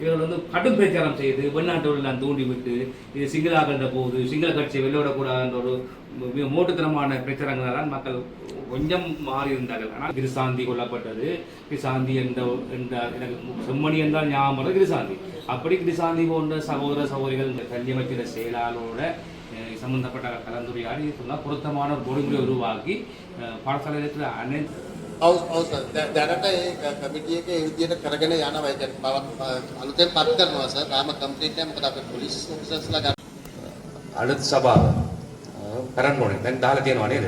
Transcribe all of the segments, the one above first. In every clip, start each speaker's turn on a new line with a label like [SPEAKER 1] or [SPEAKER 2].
[SPEAKER 1] இவர்கள் வந்து கடும் பிரச்சாரம் செய்து வெளிநாட்டவர்கள் தூண்டி விட்டு இது சிங்களாகின்ற போகுது சிங்கள கட்சியை வெளியிடக்கூடாதுன்ற ஒரு மிக மோட்டுத்தனமான பிரச்சாரங்களால் மக்கள் கொஞ்சம் மாறி இருந்தார்கள் ஆனால் கிரிசாந்தி கொல்லப்பட்டது. கிரிசாந்தி என்ற எனக்கு செம்மணி என்றால் ஞாபகம் கிரிசாந்தி. அப்படி கிரிசாந்தி போன்ற சகோதர சகோதரிகள் இந்த கல்யமைக்கிற செயலாளரோட சம்பந்தப்பட்ட கலந்துரையாடி சொன்னால் பொருத்தமான ஒரு பொறுமுறை உருவாக்கி பாடசாலையில் இருக்கிற அனைத்து
[SPEAKER 2] දැනට ඒ ක- කමිටු එකේ ඒ විදිහට කරගෙන යනවා ඒ කියන්නේ පවක් ප- අලුතෙන් පත් කරනවා සර් තාම කම්ප්ලීට් නැහැ මොකද අපේ පොලිස් ඔෆිසර්ස්ලා ගන්න
[SPEAKER 3] අලුත් සභාව අ, කරන්න ඕනේ. දැන් දාලා තියෙනවා නේද?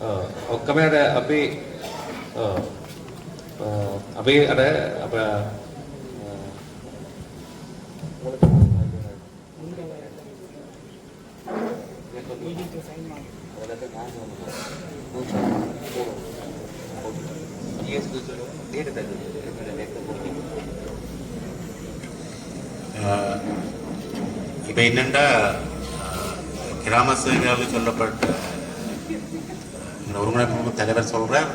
[SPEAKER 3] අ, ඔක්කොම අර අපේ අ, අ, අපේ අර අප අ,
[SPEAKER 4] ஆஹ் இப்போ என்னென்னா கிராம சேவையாளர் சொல்லப்பட்ட ஒருங்கிணைப்பு தலைவர் சொல்கிறார்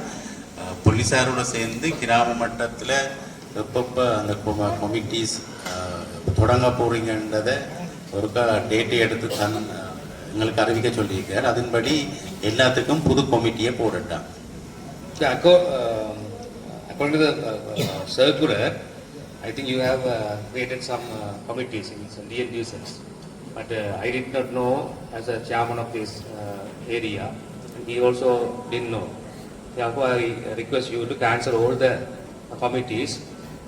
[SPEAKER 4] போலீஸாரோட சேர்ந்து கிராம மட்டத்தில் எப்பப்போ அந்த கமிட்டிஸ் தொடங்க போகிறீங்கன்றதை ஒருக்கா டேட்டை எடுத்து தன் எங்களுக்கு அறிவிக்க சொல்லியிருக்கார். அதன்படி எல்லாத்துக்கும் புது கமிட்டியை போடட்டான்
[SPEAKER 3] according to the uh, uh, circular, I think you have uh, created some uh, committees in some DN nuisance. But uh, I did not know as a chairman of this uh, area, he also didn't know. Therefore, I request you to cancel all the uh, committees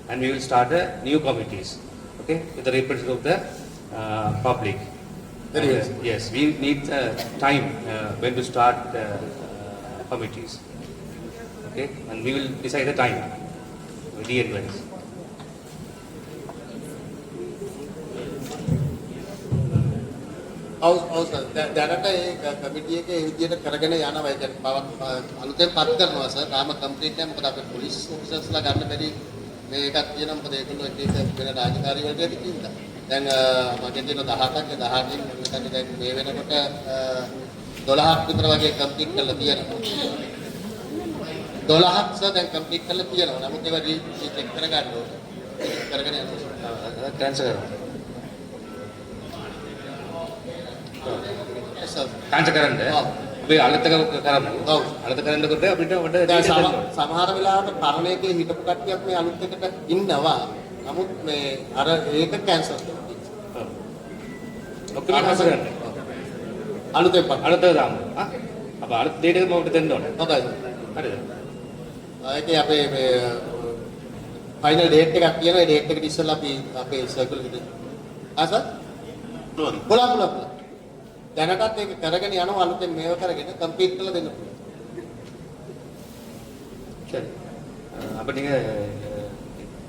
[SPEAKER 3] and we will start the new committees, okay, with the representative of the uh, public.
[SPEAKER 2] Very
[SPEAKER 3] And, uh, Yes, we need uh, time uh, when to start the uh, committees. Okay, and we will decide the time, DN wise.
[SPEAKER 2] ඔව් ඔව් sir දැ- දැනට ඒ ක- කමිටු එකේ ඒ විදිහට කරගෙන යනවා ඒ කියන්නේ පවක් ප- අලුතෙන් පත් කරනවා සර් තාම කම්ප්ලීට් නැහැ මොකද අපේ පොලිස් ඔෆිසර්ස්ලා ගන්න බැරි මේකක් තියෙනවා මොකද ඒගොල්ලෝ එක එක වෙන රාජකාරී වලට යටි තින්දා දැන් අ, මගේ තියෙන 18ක් 18කින් මෙතන දැන් මේ වෙනකොට අ, 12ක් විතර වගේ කම්ප්ලීට් කරලා තියෙනවා 12ක් සර් දැන් කම්ප්ලීට් කරලා තියෙනවා නමුත් ඒවා රීචෙක් කරගන්න ඕනේ කරගෙන. Yes, sir.
[SPEAKER 3] cancel කරන්න.
[SPEAKER 2] ඔව්.
[SPEAKER 3] අපි අලුතක කරමු.
[SPEAKER 2] ඔව්.
[SPEAKER 3] අලුත කරන්න කොට අපිට
[SPEAKER 2] සම- සමහර වෙලාවට පරණ එකේ හිටපු කට්ටියක් මේ අලුත් එකට ඉන්නවා. නමුත් මේ අර ඒක කැන්සල් කරනවා.
[SPEAKER 3] ඔක්කොම cancel කරන්න.
[SPEAKER 2] අලුතෙන්.
[SPEAKER 3] අලුත දාමු. ආ? අප අලුත් දෙයකට මොකට දෙන්න ඕනේ.
[SPEAKER 2] හොඳයි.
[SPEAKER 3] හරිද?
[SPEAKER 2] ඒකේ අපේ මේ ෆයිනල් ඩේට් එකක් තියෙනවා. ඒ ඩේට් එකට ඉස්සෙල්ලා අපි අපේ සර්කල් එකට ආස
[SPEAKER 4] පුළුවන්.
[SPEAKER 2] පුළුවන් පුළුවන්. පුළුවන්. දැනටත් ඒක කරගෙන යනවා අලුතෙන් මේව කරගෙන කම්ප්ලීට් කරලා දෙන්න පුළුවන්.
[SPEAKER 3] சரி அஹ் அப்ப நீங்க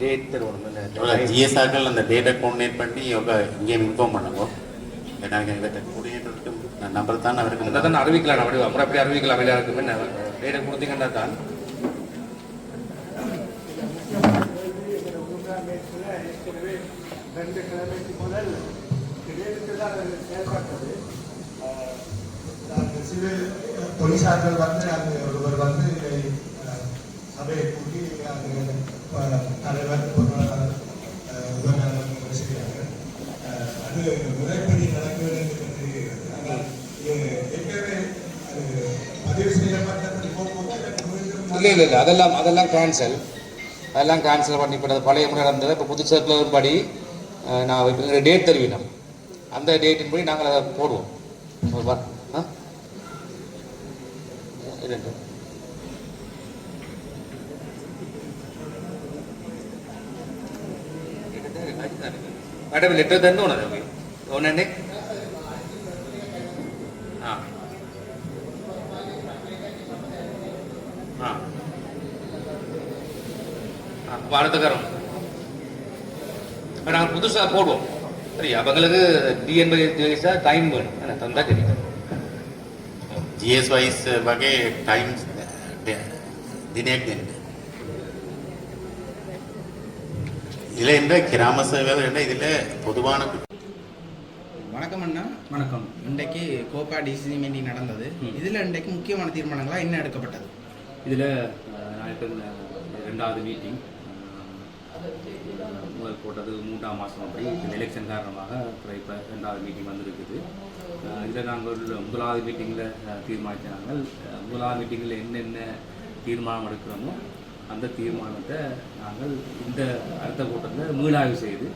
[SPEAKER 3] டேட் தருவோம்
[SPEAKER 4] ஜிஎஸ்ஆ க்கள் அந்த டேட்டா கோஆர்டினேட் பண்ணி அவங்க இங்கேயும் இன்ஃபார்ம் பண்ணுவோம் ஏன்னா இவர்கிட்ட கோஆர்டினேட்டருக்கு நம்பர் தான் அவருக்கு
[SPEAKER 3] அதான் அறிவிக்கலாம் அப்படி அப்புறம் அப்படி அறிவிக்கலாம் எல்லாருக்கும் என்ன டேட்டை கொடுத்தீங்கன்னா தான்
[SPEAKER 5] ரெண்டு கிழமைக்கு முதல் திடீர்னு தான் அது செயல்பட்டது. சிவில் அந்த போலீசார்கள் வந்து அது ஒருவர் வந்து சபையை கூட்டி அது தலைவர் பொருளாளர் செய்கிறார்கள் அது முறைப்படி நடக்கிறது என்று தெரிகிறது ஆனால் ஏற்கனவே அது பதிவு செய்யப்பட்ட ரிப்போர்ட்
[SPEAKER 3] இல்லை இல்லை அதெல்லாம் அதெல்லாம் கேன்சல் அதெல்லாம் கேன்சல் பண்ணி இப்போ பழைய முறை நடந்தது இப்போ புது சர்க்குலர் படி நான் இப்போ டேட் தருவினோம். அந்த டேட்டின் படி நாங்கள் அதை போடுவோம். ஒரு வா- ஆ? மேடம் லெட்டர் தந்து உனது ஒன்னே வானத்துக்காரம் நாங்கள் புதுசாக போடுவோம். சரியா அவங்களுக்கு டிஎன்பை வைஸாக டைம் வேணும். எனக்கு தந்தா தெரியும்.
[SPEAKER 4] ஜிஎஸ் வைஸ் வகை டைம் தினேக் இதில் என்ற கிராம சேவைகள் என்ன இதில் பொதுவான
[SPEAKER 6] வணக்கம் அண்ணா.
[SPEAKER 1] வணக்கம்.
[SPEAKER 6] இன்றைக்கு கோப்பா டிசிசி மீட்டிங் நடந்தது. இதில் இன்றைக்கு முக்கியமான தீர்மானங்களாக என்ன எடுக்கப்பட்டது?
[SPEAKER 1] இதில் நான் ரெண்டாவது மீட்டிங்
[SPEAKER 3] முதல் போட்டது மூன்றாம் மாதம் அப்படி. இந்த எலெக்ஷன் காரணமாக இப்போ ரெண்டாவது மீட்டிங் வந்திருக்குது. இதில் நாங்கள் முதலாவது மீட்டிங்கில் தீர்மானித்த நாங்கள் முதலாவது மீட்டிங்கில் என்னென்ன தீர்மானம் எடுக்கிறோமோ அந்த தீர்மானத்தை நாங்கள் இந்த அடுத்த கூட்டத்தில் மீளாய்வு செய்து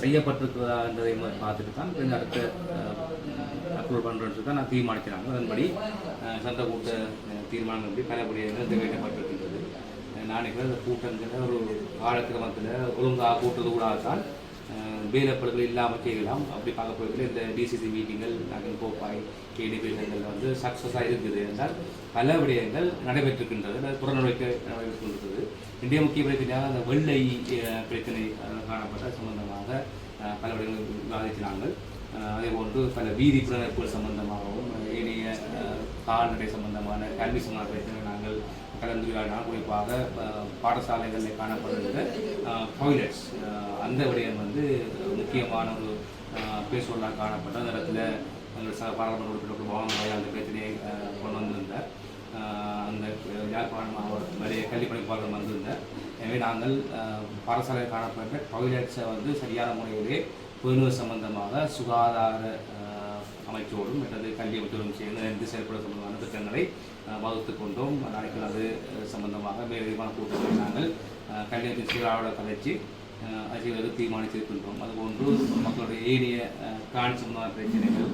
[SPEAKER 3] செய்யப்பட்டிருக்கிறதா என்றதை பார்த்துட்டு தான் இந்த அடுத்த அப்ரூவல் பண்ணுறோன்னு தான் நான் தீர்மானிக்கிறாங்க. அதன்படி அஹ், கூட்ட தீர்மானம் தீர்மானங்கள் பலபடியாக நிறைவேற்றப்பட்டிருக்கின்றது நினைக்கிறேன் அந்த கூட்டங்களை ஒரு காலக்கிரமத்தில் ஒழுங்காக கூட்டது கூட தான் வேலைப்படுகள் இல்லாமல் செய்யலாம். அப்படி பார்க்க போகிறதுல இந்த டிசிசி மீட்டிங்கள் நாங்கள் கோப்பாய் கேடிபிகள் வந்து சக்ஸஸாக இருக்குது என்றால் பல விடயங்கள் நடைபெற்றிருக்கின்றது. அல்லது புறநடைக்க நடைபெற்றிருக்கிறது இந்திய முக்கிய பிரச்சனையாக அந்த வெள்ளை பிரச்சனை காணப்பட்ட சம்பந்தமாக பல விடங்கள் விவாதிக்கிறாங்க அதே போன்று பல வீதி புலனர்ப்புகள் சம்பந்தமாகவும் ஏனைய கால்நடை சம்பந்தமான கல்வி சம்பந்தமான பிரச்சனை கலந்துரையாடினால் குறிப்பாக பாடசாலைகளில் காணப்படுகிற டாய்லெட்ஸ் அந்த விடயம் வந்து முக்கியமான ஒரு பேசுவதாக காணப்பட்ட அந்த இடத்துல எங்கள் சக பாராளுமன்ற உறுப்பினர் பவன் அந்த பிரச்சனையை கொண்டு வந்திருந்தார். அந்த யாழ்ப்பாணம் நிறைய கல்வி பணிப்பாளர் வந்திருந்தார். எனவே நாங்கள் பாடசாலையில் காணப்பட்ட டாய்லெட்ஸை வந்து சரியான முறையிலே பேணுவது சம்பந்தமாக சுகாதார அமைச்சோடும் மற்றது கல்வி அமைச்சோடும் சேர்ந்து இணைந்து செயல்பட சம்பந்தமான திட்டங்களை வகுத்து கொண்டோம். நாளைக்கு அது சம்பந்தமாக மேலதிகமான கூட்டங்களை நாங்கள் கல்வி அமைச்சர் சீராவோட கலைச்சு அது தீர்மானித்திருக்கின்றோம். அதுபோன்று மக்களுடைய ஏனைய காண் சம்பந்தமான பிரச்சனைகள்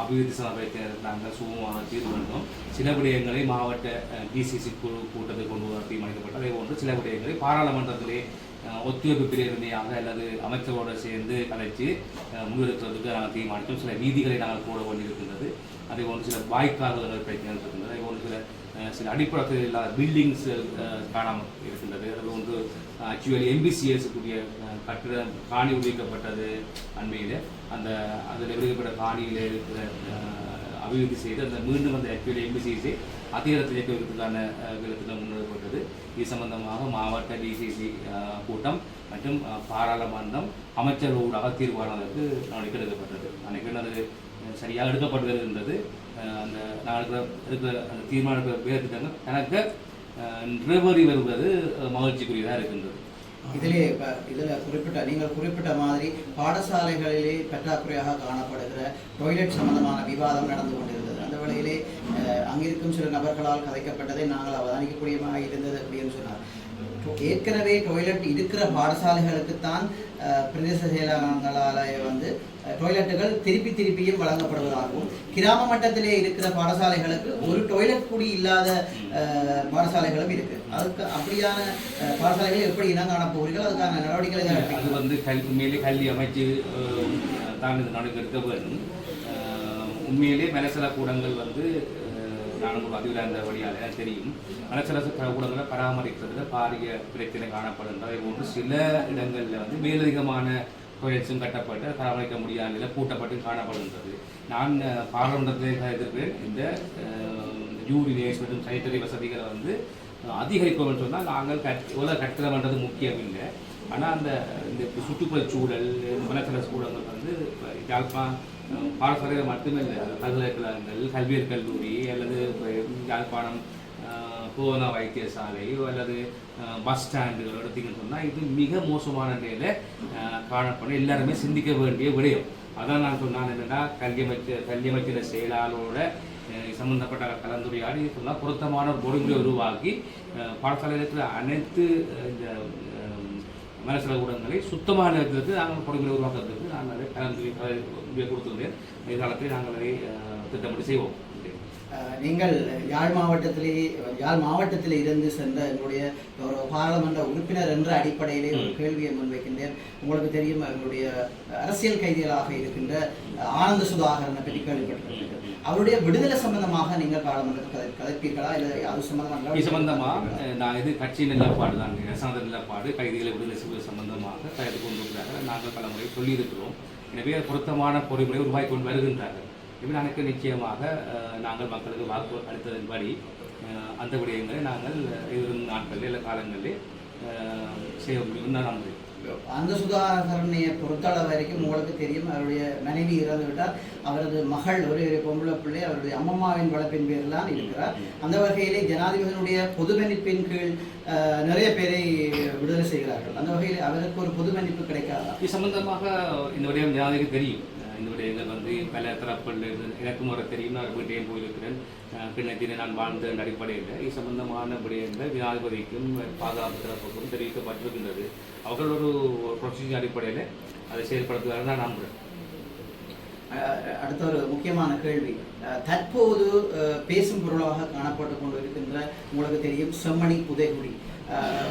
[SPEAKER 3] அபிவிருத்தி சார்ந்த நாங்கள் சுகமாக தீர்வு வேண்டும் சில விடயங்களை மாவட்ட டிசிசி குழு கூட்டத்தில் கொண்டு வர தீர்மானிக்கப்பட்டது. அதே போன்று சில விடயங்களை பாராளுமன்றத்திலே ஒத்துழைப்பு பிரேரணையாக அல்லது அமைச்சரோடு சேர்ந்து கலைச்சு அஹ், முன்னெடுக்கிறதுக்கு நாங்கள் தீர்மானித்தோம். சில வீதிகளை நாங்கள் போட வேண்டியிருக்கின்றது. அதே போன்று சில வாய்க்கால்கள் பிரச்சனைகள் இருக்கின்றது. அதே போன்று சில சில அடிப்படத்தில் இல்லாத பில்டிங்ஸ் காணாமல் இருக்கின்றது. அது ஒன்று ஆக்சுவலி எம்பிசிஎஸ்க்குரிய கட்டிடம் காணி உரிக்கப்பட்டது அண்மையில். அந்த அதில் விடுவிக்கப்பட்ட காணியில் இருக்கிற அபிவிருத்தி செய்து அந்த மீண்டும் அந்த ஆக்சுவலி எம்பிசிஎஸை அதிகாரத்தை இயக்குவதற்கான விதத்தில் முன்னெடுக்கப்பட்டது இது சம்பந்தமாக மாவட்ட டிசிசி கூட்டம் மற்றும் பாராளுமன்றம் அமைச்சர் ஊடாக தீர்மானத்திற்கு நடவடிக்கை எடுக்கப்பட்டது. அன்றைக்கு அது சரியாக எடுக்கப்படுகிறது என்றது அந்த நான் இருக்கிற அந்த தீர்மானத்தை வேறு திட்டங்கள் எனக்கு நிறைவேறி வருவது மகிழ்ச்சிக்குரியதாக இருக்கின்றது.
[SPEAKER 7] இதிலே இப்போ இதில் குறிப்பிட்ட நீங்கள் குறிப்பிட்ட மாதிரி பாடசாலைகளிலே பற்றாக்குறையாக காணப்படுகிற டொய்லெட் சம்பந்தமான விவாதம் நடந்து கொண்டிருக்கிறது. அந்த அங்கிருக்கும் சில நபர்களால் கதைக்கப்பட்டதை நாங்கள் அவதானிக்கக்கூடியமாக இருந்தது அப்படின்னு சொன்னார். ஏற்கனவே டொய்லெட் இருக்கிற பாடசாலைகளுக்குத்தான் பிரதேச செயலகங்களால் வந்து டொய்லெட்டுகள் திருப்பி திருப்பியும் வழங்கப்படுவதாகவும் கிராம மட்டத்திலே இருக்கிற பாடசாலைகளுக்கு ஒரு டொய்லெட் கூடி இல்லாத பாடசாலைகளும் இருக்கு. அதுக்கு அப்படியான பாடசாலைகளை எப்படி இனம் காண போகிறீர்கள்? அதுக்கான நடவடிக்கைகள்
[SPEAKER 3] அது வந்து கல்வி உண்மையிலே கல்வி அமைச்சு தான் இது நடக்க வேண்டும். உண்மையிலே மனசல கூடங்கள் வந்து நானும் நான் பதிவில் இருந்த வழியால் எனக்கு தெரியும். மனசல கூடங்களை பராமரிக்கிறதுல பாரிய பிரச்சனை காணப்படுகின்றது அதே போன்று சில இடங்களில் வந்து மேலதிகமான கோயில்ஸும் கட்டப்பட்டு பராமரிக்க முடியாத நிலை பூட்டப்பட்டு காணப்படுகின்றது. நான் அஹ், பாராளுமன்றத்தில் எதிர்க்கிறேன் இந்த ஜூரி மற்றும் சைட்டரி வசதிகளை வந்து அதிகரிக்கணும்னு சொன்னால் நாங்கள் கட் எவ்வளோ கட்டுறோம்ன்றது முக்கியம் இல்லை ஆனால் அந்த இந்த சுற்றுப்புற சூழல் மலக்கல சூழல்கள் வந்து இப்ப யாழ்ப்பா பாடசாலைகள் மட்டுமே இல்லை பல்கலைக்கழகங்கள் கல்வியல் கல்லூரி அல்லது யாழ்ப்பாணம் அஹ், வைத்தியசாலையோ அல்லது பஸ் ஸ்டாண்டுகள் எடுத்தீங்கன்னு சொன்னால் இது மிக மோசமான நிலையில் காணப்படும். எல்லாருமே சிந்திக்க வேண்டிய விடயம். அதான் நான் சொன்னான் என்னென்னா கல்வி அமைச்சர் கல்வி அமைச்சர் செயலாளரோட சம்பந்தப்பட்ட கலந்துரையாடி சொன்னால் பொருத்தமான ஒரு உருவாக்கி அஹ் பாடசாலையில் இருக்கிற அனைத்து இந்த மனசில ஊடகங்களை சுத்தமாக இருக்கிறதுக்கு நாங்கள் பொறிமுறை உருவாக்குறதுக்கு நாங்கள் அதை கலந்துரை கொடுத்துருந்தேன். எதிர்காலத்தில் நாங்கள் அதை திட்டமிட்டு செய்வோம்.
[SPEAKER 7] நீங்கள் யாழ் மாவட்டத்திலே யாழ் மாவட்டத்தில் இருந்து சென்ற எங்களுடைய ஒரு பாராளுமன்ற உறுப்பினர் என்ற அடிப்படையிலே ஒரு. கேள்வியை முன்வைக்கின்றேன். உங்களுக்கு தெரியும் எங்களுடைய அரசியல் கைதிகளாக இருக்கின்ற ஆனந்த சுதாகரனை பற்றி கேள்விப்பட்டிருக்கிறீர்கள். அவருடைய விடுதலை சம்பந்தமாக நீங்கள் பாராளுமன்றத்தில் கதை இல்லை அது சம்பந்தமாக
[SPEAKER 3] இது சம்பந்தமாக நான் இது கட்சியின் நிலப்பாடு தான். அரசாங்க நிலப்பாடு கைதிகளை விடுதலை செய்வது சம்பந்தமாக கைது கொண்டிருக்கிறார்கள். நாங்கள் பல முறை சொல்லியிருக்கிறோம். எனவே பொருத்தமான பொறிமுறை உருவாக்கி கொண்டு வருகின்றார்கள். எனவே எனக்கு நிச்சயமாக நாங்கள் மக்களுக்கு வாக்கு அளித்ததன்படி அந்த விடயங்களை நாங்கள் எதிரும் நாட்களில் இல்லை காலங்களில் செய்ய முடியும். நான் நம்புகிறேன்
[SPEAKER 7] அந்த சுதாகரனையை பொறுத்தளவு வரைக்கும் உங்களுக்கு தெரியும். அவருடைய மனைவி இறந்து விட்டார். அவரது மகள் ஒரே ஒரு பொம்பளை பிள்ளை. அவருடைய அம்மம்மாவின் வளர்ப்பின் பேரில் தான் இருக்கிறார். அந்த வகையிலே ஜனாதிபதியினுடைய பொது மன்னிப்பின் கீழ் நிறைய பேரை விடுதலை செய்கிறார்கள். அந்த வகையில் அவருக்கு ஒரு பொது மன்னிப்பு கிடைக்காதா?
[SPEAKER 3] இது சம்பந்தமாக இந்த விடயம் ஜனாதிபதி தெரியும். இந்த விடயங்கள் வந்து பல தரப்பிலிருந்து எனக்கு முறை தெரியும் நான் வீட்டையும் போயிருக்கிறேன். பின்னத்தினை நான் வாழ்ந்த அடிப்படையில் இது சம்பந்தமான விடயங்கள் ஜனாதிபதிக்கும் பாதுகாப்பு தரப்புக்கும் தெரிவிக்கப்பட்டிருக்கின்றது. அவர்கள் ஒரு ப்ரொசீஜர் அடிப்படையில் அதை செயல்படுத்துவார்கள் நான் நம்புகிறேன்.
[SPEAKER 7] அடுத்த ஒரு முக்கியமான கேள்வி. தற்போது பேசும் பொருளாக காணப்பட்டு கொண்டு இருக்கின்ற உங்களுக்கு தெரியும் செம்மணி உதயகுடி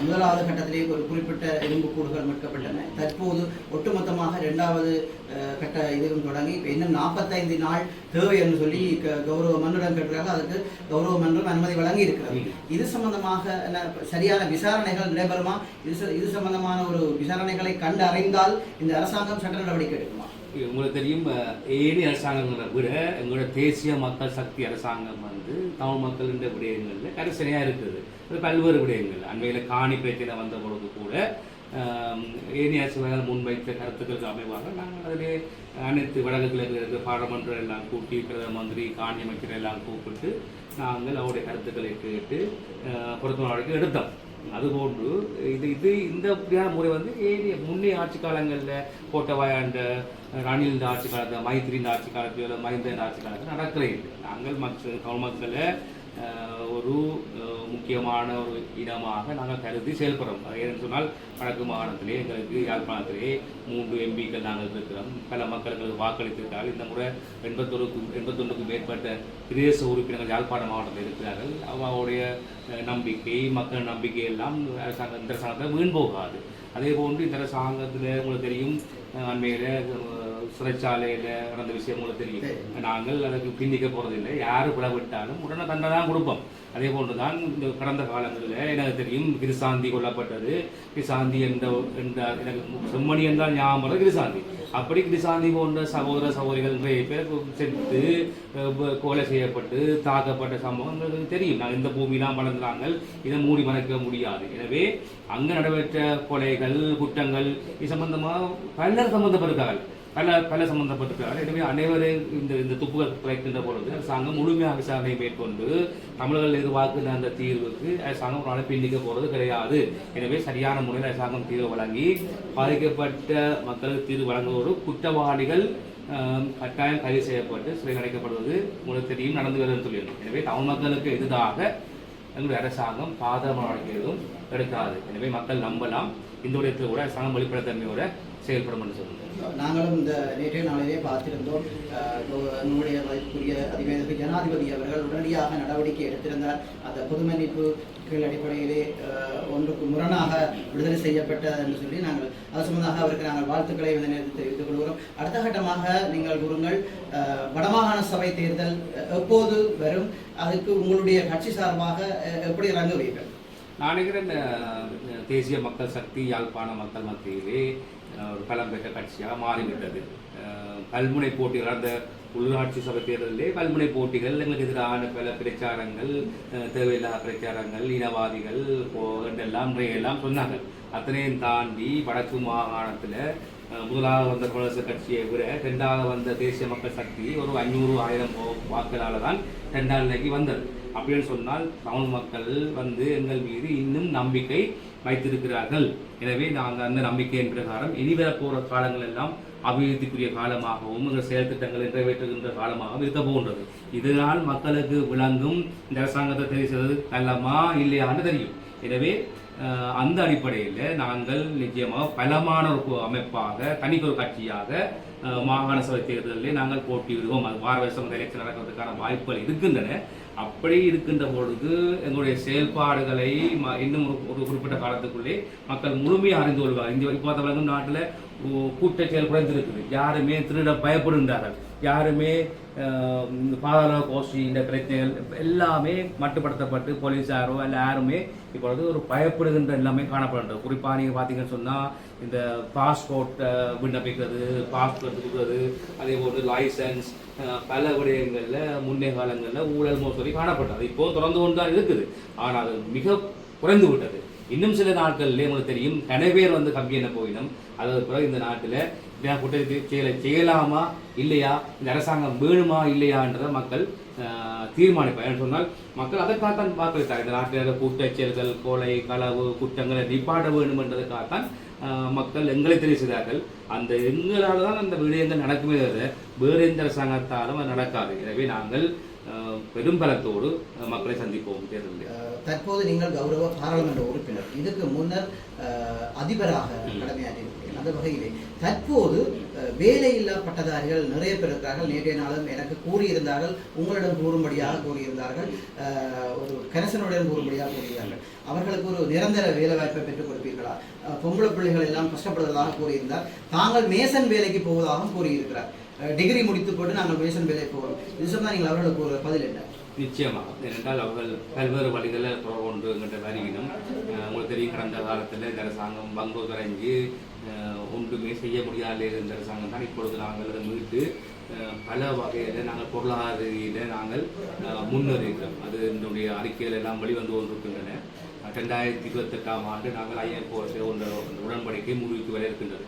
[SPEAKER 7] முதலாவது கட்டத்திலே ஒரு குறிப்பிட்ட எலும்புக்கூடுகள் மீட்கப்பட்டன. தற்போது ஒட்டுமொத்தமாக இரண்டாவது கட்ட இதுவும் தொடங்கி இப்போ இன்னும் நாற்பத்தைந்து நாள் தேவை என்று சொல்லி க- கௌரவ மன்னிடம் கேட்டிருக்காங்க அதுக்கு கௌரவ மன்றம் அனுமதி வழங்கி இருக்கிறது இது சம்பந்தமாக என்ன சரியான விசாரணைகள் நடைபெறுமா? இது ச- இது சம்பந்தமான ஒரு விசாரணைகளை கண்டு அறிந்தால் இந்த அரசாங்கம் சட்ட நடவடிக்கை எடுக்கும்.
[SPEAKER 3] உங்களுக்கு தெரியும் ஏனி அரசாங்கங்களை விட எங்களோட தேசிய மக்கள் சக்தி அரசாங்கம் வந்து தமிழ் மக்களின் விடயங்களில் கரிசனையாக இருக்குது. அது பல்வேறு விடயங்கள். அண்மையில் காணி பேச்சில் வந்த பொழுது கூட ஏனி அரசு முன்வைத்த கருத்துக்களுக்கு அமைவாக நாங்கள் அதிலே அனைத்து வடக்கு இருக்கிற பாராளுமன்றம் எல்லாம் கூட்டி பிரதம மந்திரி காணி அமைச்சர் எல்லாம் கூப்பிட்டு நாங்கள் அவருடைய கருத்துக்களை கேட்டு அஹ், பொருத்த எடுத்தோம். அதுபோன்று இது இது இந்த அப்படியான முறை வந்து ஏனைய முன்னே ஆட்சி காலங்களில் கோட்டவாயாண்ட ரணில் ஆட்சி காலத்தில் மைத்திரியின் ஆட்சி காலத்தில் மஹிந்தன் ஆட்சி காலத்தில் நடக்கிறேன் நாங்கள் மக்கள் தமிழ் மக்களை அஹ், ஒரு முக்கியமான ஒரு இனமாக நாங்கள் கருதி செயல்படுறோம். அது ஏன்னு சொன்னால் வடக்கு மாகாணத்திலே எங்களுக்கு யாழ்ப்பாணத்திலே மூன்று எம்பிக்கள் நாங்கள் இருக்கிறோம். பல மக்கள் எங்களுக்கு வாக்களித்திருக்கார்கள் இந்த முறை எண்பத்தொருக்கும் எண்பத்தொன்றுக்கும் மேற்பட்ட பிரதேச உறுப்பினர்கள் யாழ்ப்பாண மாவட்டத்தில் இருக்கிறார்கள். அவருடைய நம்பிக்கை மக்கள் நம்பிக்கை எல்லாம் அரசாங்க இந்த அரசாங்கத்தை வீண் போகாது. அதே போன்று இந்த அரசாங்கத்தில் உங்களுக்கு தெரியும் அண்மையில சிறைச்சாலையில் நடந்த விஷயம் உங்களுக்கு தெரியும். நாங்கள் அதுக்கு பின்னிக்க போறதில்லை. யார் விட்டாலும் உடனே தண்டனை தான் கொடுப்போம். அதே போன்று தான் இந்த கடந்த காலங்களில் எனக்கு தெரியும் கிருசாந்தி கொல்லப்பட்டது. கிருசாந்தி என்ற என்ற எனக்கு செம்மணி என்றால் ஞாபகம் கிருசாந்தி. அப்படி கிருசாந்தி போன்ற சகோதர சகோதரிகள் நிறைய பேர் செத்து கொலை செய்யப்பட்டு தாக்கப்பட்ட சம்பவம் எங்களுக்கு தெரியும். நாங்கள் இந்த பூமியெல்லாம் வளர்ந்தாங்க இதை மூடி மறைக்க முடியாது. எனவே அங்கே நடைபெற்ற கொலைகள் குற்றங்கள் இது சம்பந்தமாக பலர் சம்பந்தப்பட்டிருக்கார்கள். பல பல சம்பந்தப்பட்டிருக்கிறார்கள் எனவே அனைவரும் இந்த இந்த துப்புகள் குறைக்கின்ற பொழுது அரசாங்கம் முழுமையாக விசாரணை மேற்கொண்டு தமிழர்கள் எதிர்பார்க்கின்ற அந்த தீர்வுக்கு அரசாங்கம் ஒரு அழைப்பு பின்னிக்க போகிறது கிடையாது. எனவே சரியான முறையில் அரசாங்கம் தீர்வு வழங்கி பாதிக்கப்பட்ட மக்களுக்கு தீர்வு வழங்குவோரு குற்றவாளிகள் கட்டாயம் கைது செய்யப்பட்டு சிறை அடைக்கப்படுவது உங்களுக்கு தெரியும் நடந்து வருதுன்னு சொல்லியிருந்தோம் எனவே தமிழ் மக்களுக்கு எதிராக எங்களுடைய அரசாங்கம் பாதக நடவடிக்கை எதுவும் எடுக்காது. எனவே மக்கள் நம்பலாம். இந்த விடயத்தில் கூட அரசாங்கம் வெளிப்படைத்தன்மையோட செயல்படும் என்று சொல்லுங்கள்.
[SPEAKER 7] நாங்களும் இந்த நேற்றைய நாளிலே பார்த்திருந்தோம். நம்முடைய மதிப்புக்குரிய அதிபர் ஜனாதிபதி அவர்கள் உடனடியாக நடவடிக்கை எடுத்திருந்தார். அந்த பொதுமன்னிப்பு கீழ் அடிப்படையிலே ஒன்றுக்கு முரணாக விடுதலை செய்யப்பட்டது என்று சொல்லி நாங்கள் அது சம்பந்தமாக அவருக்கு நாங்கள் வாழ்த்துக்களை இந்த நேரத்தில் தெரிவித்துக் கொள்கிறோம். அடுத்த கட்டமாக நீங்கள் கூறுங்கள் அஹ், வடமாகாண சபை தேர்தல் அஹ், எப்போது வரும்? அதுக்கு உங்களுடைய கட்சி சார்பாக அஹ், எப்படி இறங்குவீர்கள்?
[SPEAKER 3] நான் நினைக்கிறேன் தேசிய மக்கள் சக்தி யாழ்ப்பாண மக்கள் மத்தியிலே ஒரு பலம் பெற்ற கட்சியாக மாறிவிட்டது பல்முனை போட்டிகள் அந்த உள்ளாட்சி சபை தேர்தலிலே பல்முனை போட்டிகள் எங்களுக்கு எதிரான பல பிரச்சாரங்கள் தேவையில்லாத பிரச்சாரங்கள் இனவாதிகள் போகண்டெல்லாம் என்றெல்லாம் எல்லாம் சொன்னாங்க அத்தனையும் தாண்டி வடக்கு மாகாணத்தில் முதலாவது வந்த குடியரசுக் கட்சியை விட ரெண்டாவது வந்த தேசிய மக்கள் சக்தி ஒரு ஐநூறு ஆயிரம் வாக்குகளால் தான் ரெண்டாம் நிலைக்கு வந்தது. அப்படின்னு சொன்னால் தமிழ் மக்கள் வந்து எங்கள் மீது இன்னும் நம்பிக்கை வைத்திருக்கிறார்கள். எனவே நாங்கள் அந்த நம்பிக்கையின் பிரகாரம் இனி வரப்போகிற காலங்கள் எல்லாம் அபிவிருத்திக்குரிய காலமாகவும் எங்கள் செயல்திட்டங்கள் நிறைவேற்றுகின்ற காலமாகவும் இருக்க போகின்றது. இதனால் மக்களுக்கு விளங்கும் இந்த அரசாங்கத்தை தெரிவித்தது செய்வது நல்லமா இல்லையான்னு தெரியும். எனவே அந்த அடிப்படையில் நாங்கள் நிச்சயமாக பலமான ஒரு அமைப்பாக தனிக்கு கட்சியாக மாகாண சபை தேர்தலில் நாங்கள் போட்டியிடுவோம். அது வார வருஷம் எலெக்ஷன் நடக்கிறதுக்கான வாய்ப்புகள் இருக்கின்றன. அப்படி இருக்கின்ற பொழுது எங்களுடைய செயல்பாடுகளை ம- இன்னும் ஒரு குறிப்பிட்ட காலத்துக்குள்ளே மக்கள் முழுமையாக அறிந்து கொள்வார் இந்த இப்போ தமிழகம் நாட்டில் கூட்ட செயல் குறைந்திருக்குது. யாருமே திருட பயப்படுகின்றார்கள். யாருமே இந்த பாதாள கோஷ்டி இந்த பிரச்சனைகள் எல்லாமே மட்டுப்படுத்தப்பட்டு போலீஸாரோ இல்லை யாருமே இப்பொழுது ஒரு பயப்படுகின்ற எல்லாமே காணப்படுகின்றது. குறிப்பாக நீங்கள் பார்த்தீங்கன்னு சொன்னால் இந்த பாஸ்போர்ட்டை விண்ணப்பிக்கிறது பாஸ்போர்ட் கொடுக்குறது அதே போன்று லைசன்ஸ் பல விடயங்களில் முன்னே காலங்களில் ஊழல் மோசடி காணப்பட்டது. இப்போ தொடர்ந்து கொண்டு தான் இருக்குது. ஆனால் அது மிக குறைந்து விட்டது. இன்னும் சில நாட்கள்லேயே உங்களுக்கு தெரியும் கனவேர் வந்து கம்பி என்ன போயிடும் அதற்கு பிறகு இந்த நாட்டில் குற்றத்தை செய்யலை செய்யலாமா இல்லையா? இந்த அரசாங்கம் வேணுமா இல்லையான்றதை மக்கள் தீர்மானிப்பார் சொன்னால் மக்கள் அதற்காகத்தான் வாக்களித்தார் இந்த நாட்டில் குற்றச் செயல்கள் கொலை களவு குற்றங்களை நிப்பாட வேண்டும் என்றதுக்காகத்தான் மக்கள் எங்களை தெரிவு செய்தார்கள் அந்த எங்களால் தான் அந்த விடயங்கள் நடக்குமே தவிர வேறு எந்த அரசாங்கத்தாலும் அது நடக்காது. எனவே நாங்கள் பெரும்பலத்தோடு மக்களை சந்திப்போம். தேர்தலில்
[SPEAKER 7] தற்போது நீங்கள் கௌரவ பாராளுமன்ற உறுப்பினர். இதுக்கு முன்னர் அதிபராக கடமையாற்றியிருக்கிறேன். அந்த வகையிலே தற்போது வேலையில்லா பட்டதாரிகள் நிறைய பேர் இருக்கிறார்கள். நேற்றைய நாளும் எனக்கு கூறியிருந்தார்கள். உங்களிடம் கூறும்படியாக கூறியிருந்தார்கள். ஒரு கனசனுடன் கூறும்படியாக கூறியிருந்தார்கள். அவர்களுக்கு ஒரு நிரந்தர வேலை வாய்ப்பை பெற்றுக் கொடுப்பீர்களா? பொம்பளை பிள்ளைகள் எல்லாம் கஷ்டப்படுவதாக கூறியிருந்தார். தாங்கள் மேசன் வேலைக்கு போவதாகவும் கூறியிருக்கிறார். டிகிரி முடித்து போட்டு நாங்கள் மேசன் வேலைக்கு போகிறோம். இது சொன்னால் நீங்கள் அவர்களுக்கு ஒரு பதில் என்ன?
[SPEAKER 3] நிச்சயமாக. ஏனென்றால் அவர்கள் பல்வேறு வழிகளில் தொடர்பு கொண்டு என்கின்ற வருகினம் உங்களுக்கு தெரியும் கடந்த காலத்தில் இந்த அரசாங்கம் பங்கோ கரைஞ்சு ஒன்றுமே செய்ய முடியாத இருந்த அரசாங்கம் தான் இப்பொழுது நாங்கள் அதை மீட்டு பல வகையில் நாங்கள் பொருளாதார ரீதியில் நாங்கள் முன்னேறுகிறோம் அது என்னுடைய அறிக்கைகள் எல்லாம் வெளிவந்து கொண்டிருக்கின்றன. ரெண்டாயிரத்தி இருபத்தெட்டாம் ஆண்டு நாங்கள் ஐஎஃப்ஓஎஸ் ஒன்ற உடன்படிக்கை முடிவுக்கு வர இருக்கின்றது.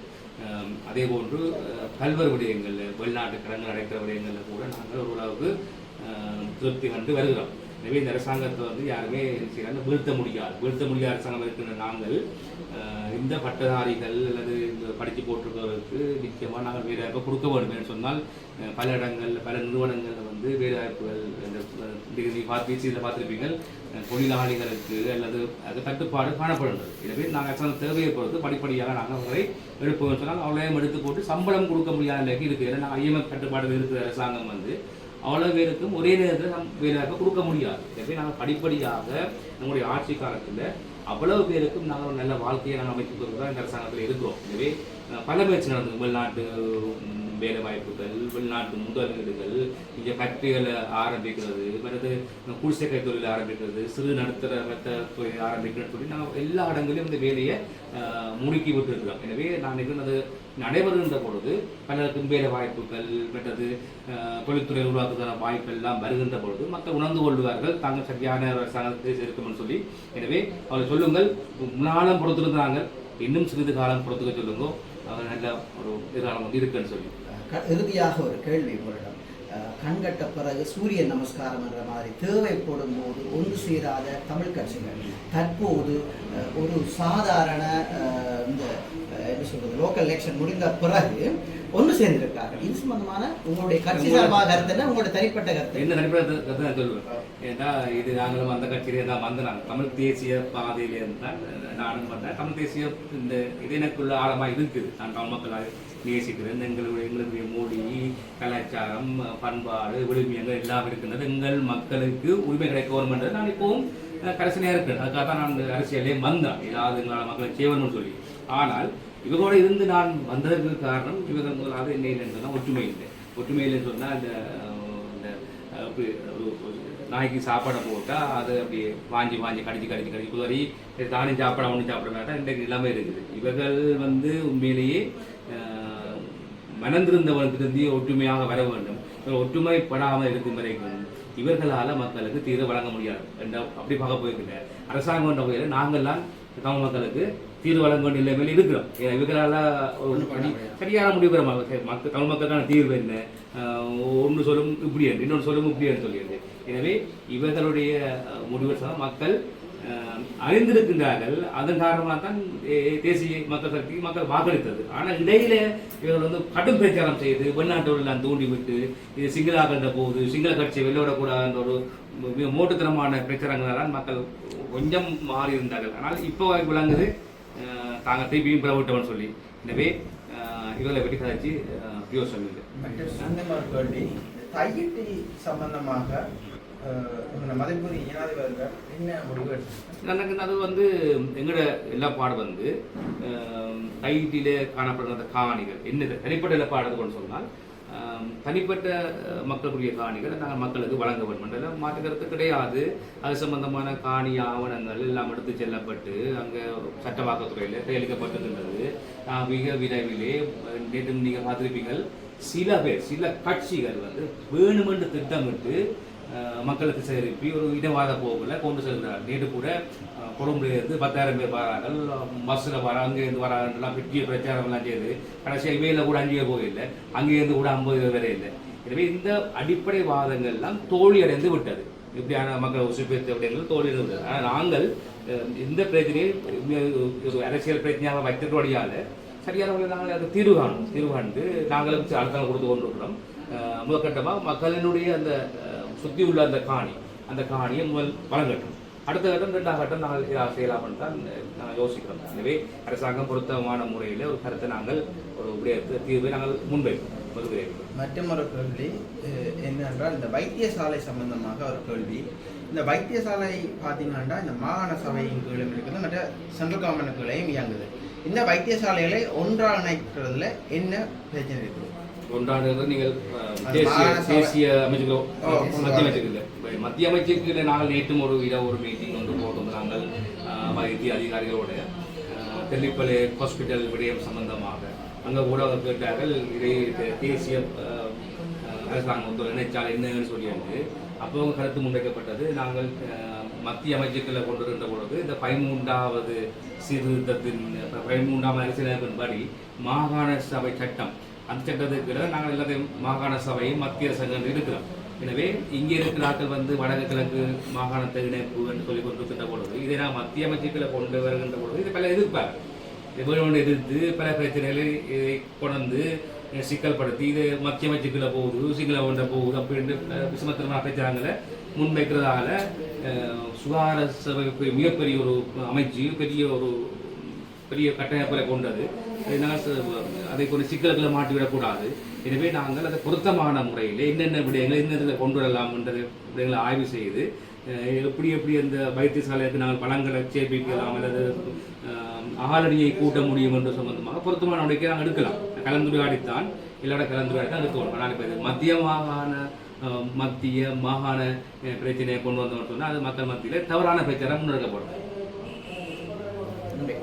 [SPEAKER 3] அதே போன்று அஹ் பல்வேறு வெளிநாட்டு கடன்கள் அடைக்கிற விடயங்களில் கூட நாங்கள் ஓரளவுக்கு திருப்தி கண்டு வருகிறோம். எனவே இந்த அரசாங்கத்தை வந்து யாருமே என்ன செய்யறாங்க வீழ்த்த முடியாது. வீழ்த்த முடியாத அரசாங்கம் இருக்கின்ற நாங்கள் இந்த பட்டதாரிகள் அல்லது இந்த படித்து போட்டிருக்கிறவருக்கு நிச்சயமாக நாங்கள் வேலைவாய்ப்பு கொடுக்க வேண்டும் என்று சொன்னால் பல இடங்களில் பல நிறுவனங்களில் வந்து வேலைவாய்ப்புகள் இந்த டிகிரி பார்த்து இதில் பார்த்துருப்பீங்கள் தொழிலாளிகளுக்கு அல்லது அது தட்டுப்பாடு காணப்படுகிறது. எனவே நாங்கள் அரசாங்கம் தேவையை பொறுத்து படிப்படியாக நாங்கள் அவர்களை எடுப்போம் சொன்னால் அவளையும் எடுத்து போட்டு சம்பளம் கொடுக்க முடியாத நிலைக்கு இருக்குது ஏன்னா நாங்கள் ஐஎம்எஃப் கட்டுப்பாடு இருக்கிற அரசாங்கம் வந்து அவ்வளோ பேருக்கும் ஒரே நேரத்தில் நம் வேலையாக கொடுக்க முடியாது. எனவே நாங்கள் படிப்படியாக நம்முடைய ஆட்சி காலத்தில் அவ்வளவு பேருக்கும் நாங்கள் ஒரு நல்ல வாழ்க்கையை நாங்கள் அமைத்து கொடுக்குறதா இந்த அரசாங்கத்தில் இருக்கிறோம். எனவே பல முயற்சி நடந்தது. வெளிநாட்டு வேலைவாய்ப்புகள் வேலை வாய்ப்புகள் வெளிநாட்டு முதலீடுகள் இங்கே ஃபேக்ட்ரிகளை ஆரம்பிக்கிறது மற்றது குடிசைக்கை தொழில் ஆரம்பிக்கிறது சிறு நடுத்தர மற்ற தொழில் ஆரம்பிக்கிறது சொல்லி நாங்கள் எல்லா இடங்களிலும் இந்த வேலையை முடுக்கி விட்டுருக்கிறோம். எனவே நான் நினைக்கிறேன் அது நடைபெறுகின்ற பொழுது பலருக்கும் வேலை வாய்ப்புகள் மற்றது தொழில்துறை உருவாக்குவதான வாய்ப்புகள் எல்லாம் வருகின்ற பொழுது மக்கள் உணர்ந்து கொள்வார்கள் தாங்கள் சரியான அரசாங்கத்தை இருக்கும்னு சொல்லி. எனவே அவர்கள் சொல்லுங்கள் முன்னாலும் பொறுத்திருந்தாங்க இன்னும் சிறிது காலம் பொறுத்துக்க சொல்லுங்க. நல்ல ஒரு எதிர்காலம் வந்து இருக்குன்னு சொல்லி.
[SPEAKER 7] க- இறுதியாக ஒரு கேள்வி உங்களிடம். கண்கட்ட பிறகு சூரிய நமஸ்காரம் என்ற மாதிரி தேவைப்படும் போது ஒன்று சேராத தமிழ் கட்சிகள் தற்போது ஒரு சாதாரண இந்த என்ன சொல்றது லோக்கல் எலெக்ஷன் முடிந்த பிறகு ஒன்று சேர்ந்திருக்கார்கள் இது சம்பந்தமான உங்களுடைய கட்சி சார்பாக கருத்து உங்களுடைய தனிப்பட்ட கருத்து.
[SPEAKER 3] என்ன நடைபெற கருத்து? நான் சொல்லுவேன். ஏன்னா இது நாங்களும் அந்த கட்சியிலே தான் வந்து நாங்கள் தமிழ் தேசிய பாதையிலே இருந்து தான் நானும் வந்தேன். தமிழ் தேசிய இந்த இது எனக்குள்ள ஆழமாக இருக்குது. நான் தமிழ் மக்களாக நேசிக்கிறேன். எங்களுடைய எங்களுடைய மொழி கலாச்சாரம் பண்பாடு விழுமியங்கள் எல்லாம் இருக்கின்றது. எங்கள் மக்களுக்கு உரிமை கிடைக்க வேணும்ன்றது நான் இப்போவும் கடைசி நேரம் இருக்கிறேன் அதுக்காக தான் நான் இந்த அரசியலே வந்தேன். ஏதாவது எங்களால் மக்களுக்கு செய்யணும்னு சொல்லி. ஆனால் இவங்களோட இருந்து நான் வந்ததற்கு காரணம் இவர்கள் முதலாவது என்ன இல்லைன்னு சொன்னால் ஒற்றுமை இல்லை. ஒற்றுமை இல்லைன்னு சொன்னால் இந்த இந்த இப்படி நாய்க்கு சாப்பாடை போட்டால் அது அப்படியே வாஞ்சி வாஞ்சி கடிச்சு கடிச்சு கடிச்சு. குதறி தானே சாப்பிட ஒன்றும் சாப்பிட மாட்டா இன்றைக்கு நிலைமை இருக்குது. இவர்கள் வந்து உண்மையிலேயே அஹ், ஒற்றுமையாக வர வேண்டும். ஒற்றுமைப்படாமல் இருக்கும் வரைக்கும் இவர்களால் மக்களுக்கு தீர்வு வழங்க முடியாது. என்ற அப்படி பார்க்க போயிருக்கின்ற அரசாங்கம் என்ற வகையில் நாங்கள்லாம் தமிழ் மக்களுக்கு தீர்வு வழங்க வேண்டிய நிலைமையில் இருக்கிறோம். இவர்களால் சரியான முடிவு பெற மக்கள் தமிழ் மக்களுக்கான தீர்வு என்ன? ஒன்று சொல்லும் இப்படி இன்னொன்று சொல்லும் இப்படி சொல்லியிருந்தேன் சொல்லியது எனவே இவர்களுடைய முடிவு மக்கள் அறிந்திருக்கின்றார்கள். அதன் காரணமாக தான் தே- தேசிய மக்கள் சக்தி மக்கள் வாக்களித்தது. ஆனால் இடையில இவர்கள் வந்து கடும் பிரச்சாரம் செய்து வெளிநாட்டவர்களெல்லாம் தூண்டிவிட்டு இது சிங்களாகின்ற போது சிங்கள கட்சியை வெளியிடக்கூடாதுன்ற ஒரு மிக மோட்டுத்தனமான பிரச்சாரங்களால் மக்கள் கொஞ்சம் மாறி இருந்தார்கள் ஆனால் இப்போ விளங்குது அஹ், தாங்கள் திருப்பியும் பிறவிட்டவன் சொல்லி. எனவே இவர்களை வெட்டி கதைச்சு பிரியோசனம் இல்லை
[SPEAKER 6] தையிட்டி சம்பந்தமாக மதிப்புரிய ஜனாதிபதிகள் என்ன முடிவு?
[SPEAKER 3] எனக்கு அது வந்து எங்களோட எல்லா பாடு வந்து ஐடியில காணப்படுற அந்த காணிகள் என்ன தனிப்பட்ட நிலப்பாடு கொண்டு சொன்னால் தனிப்பட்ட மக்களுக்குரிய காணிகளை நாங்கள் மக்களுக்கு வழங்க வேண்டும். மாற்றுக்கிறது கிடையாது. அது சம்பந்தமான காணி ஆவணங்கள் எல்லாம் எடுத்து செல்லப்பட்டு அங்கே சட்டவாக்கத்துறையில் கையளிக்கப்பட்டிருக்கின்றது நான் மிக விரைவிலே நேற்று நீங்கள் பார்த்துருப்பீங்கள் சில பேர் சில கட்சிகள் வந்து வேணுமென்று திட்டமிட்டு மக்களுக்கு சேரிப்பி ஒரு இனவாத போக்கில் கொண்டு செல்கிறார் நேற்று கூட கொழும்புலேருந்து பத்தாயிரம் பேர் வரார்கள். பஸ்ஸில் வர அங்கேருந்து வராங்கலாம் பெரிய பிரச்சாரம் எல்லாம் செய்து கடைசியாக இவையில் கூட அங்கேயே போயில்லை அங்கேருந்து கூட ஐம்பது பேர் வரை இல்லை. எனவே இந்த அடிப்படை வாதங்கள் எல்லாம் விட்டது. இப்படியான மக்கள் உசுப்பேற்ற அப்படிங்கிறது தோல்வி விட்டது. ஆனால் நாங்கள் இந்த பிரச்சனையை அரசியல் பிரச்சனையாக வைத்தபடியால் சரியான முறையில் நாங்கள் அதை தீர்வு காணும். தீர்வு காண்டு நாங்களும் அடுத்த கொடுத்து கொண்டிருக்கிறோம். முதற்கட்டமாக மக்களினுடைய அந்த சுற்றி உள்ள அந்த காணி அந்த காணியை முதல் வழங்கட்டும். அடுத்த கட்டம் ரெண்டாம் கட்டம் நாங்கள் இதாக செய்யலாம்னு தான் நாங்கள் யோசிக்கிறோம். எனவே அரசாங்கம் பொருத்தமான முறையில் ஒரு கருத்தை நாங்கள் ஒரு விடயத்தை தீர்வை நாங்கள் முன்வைப்போம். முன்வைக்கிறோம்
[SPEAKER 6] மற்றும் ஒரு கேள்வி என்னென்றால் இந்த வைத்தியசாலை சம்பந்தமாக ஒரு கேள்வி. இந்த வைத்தியசாலை பார்த்தீங்கன்னா இந்த மாகாண சபையின் கீழும் இருக்குது மற்ற சென்ட்ரல் கவர்மெண்ட் கீழையும் இயங்குது. இந்த வைத்தியசாலைகளை ஒன்றாக இணைக்கிறதுல என்ன பிரச்சனை இருக்குது?
[SPEAKER 3] ஒன்றானது நீங்கள் தேசிய தேசிய அமைச்சுகளோ?
[SPEAKER 6] ஓ,
[SPEAKER 3] மத்திய அமைச்சுகள் மத்திய அமைச்சுக்கு நாங்கள் நேற்றும் ஒரு இட ஒரு மீட்டிங் ஒன்று போட்டோம். நாங்கள் வைத்திய அதிகாரிகளோட அஹ், தெல்லிப்பளை ஹாஸ்பிட்டல் விடயம் சம்பந்தமாக. அங்கே அவர் கேட்டார்கள் இதை தேசிய அரசாங்கம் நினைச்சால் என்னன்னு சொல்லியிருந்து அப்போ கருத்து முன்வைக்கப்பட்டது. நாங்கள் மத்திய அமைச்சுக்களை கொண்டு வருகின்ற பொழுது இந்த பதிமூன்றாவது சீர்திருத்தத்தின் பதிமூன்றாம் அரசியலமைப்பின்படி மாகாண சபை சட்டம் அந்த சட்டத்துக்கு நாங்கள் எல்லாத்தையும் மாகாண சபையும் மத்திய அரசாங்கம் இருக்கிறோம். எனவே இங்கே இருக்கிற ஆட்கள் வந்து வடக்கு கிழக்கு மாகாணத்தை இணைப்பு என்று சொல்லி கொண்டிருக்கின்ற பொழுது இதை நான் மத்திய அமைச்சுக்களை கொண்டு வருகின்ற பொழுது இதை பல எதிர்ப்பார். வேணும்னு எதிர்த்து பல பிரச்சனைகளை இதை கொண்டு சிக்கல்படுத்தி இது மத்திய அமைச்சுக்களை போகுது சிங்கள ஒன்றை போகுது அப்படின்ட்டு விசமத்திரமான பிரச்சாரங்களை முன்வைக்கிறதால சுகாதார சபைக்கு மிகப்பெரிய ஒரு அமைச்சு பெரிய ஒரு பெரிய கட்டமைப்புகளை கொண்டது. அதை கொண்டு சிக்கல்களை மாட்டிவிடக்கூடாது. எனவே நாங்கள் அதை பொருத்தமான முறையில் என்னென்ன விடயங்கள் என்னென்ன கொண்டு வரலாம் என்ற விடயங்களை ஆய்வு செய்து எப்படி எப்படி அந்த வைத்தியசாலைக்கு நாங்கள் பழங்களை சேர்ப்பிக்கலாம் அல்லது அஹ், ஆளணியை கூட்ட முடியும் என்று சம்பந்தமாக பொருத்தமான நடவடிக்கை நாங்கள் எடுக்கலாம். கலந்துரையாடித்தான் இல்லாத கலந்துரையாடி தான் எடுத்துக்கணும் ஆனால் இப்போ இது மத்திய மாகாண மத்திய மாகாண பிரச்சனையை கொண்டு வந்தோம்னு சொன்னால் அது மக்கள் மத்தியில் தவறான பிரச்சாரம் முன்னெடுக்கப்படும்.
[SPEAKER 6] நன்றி.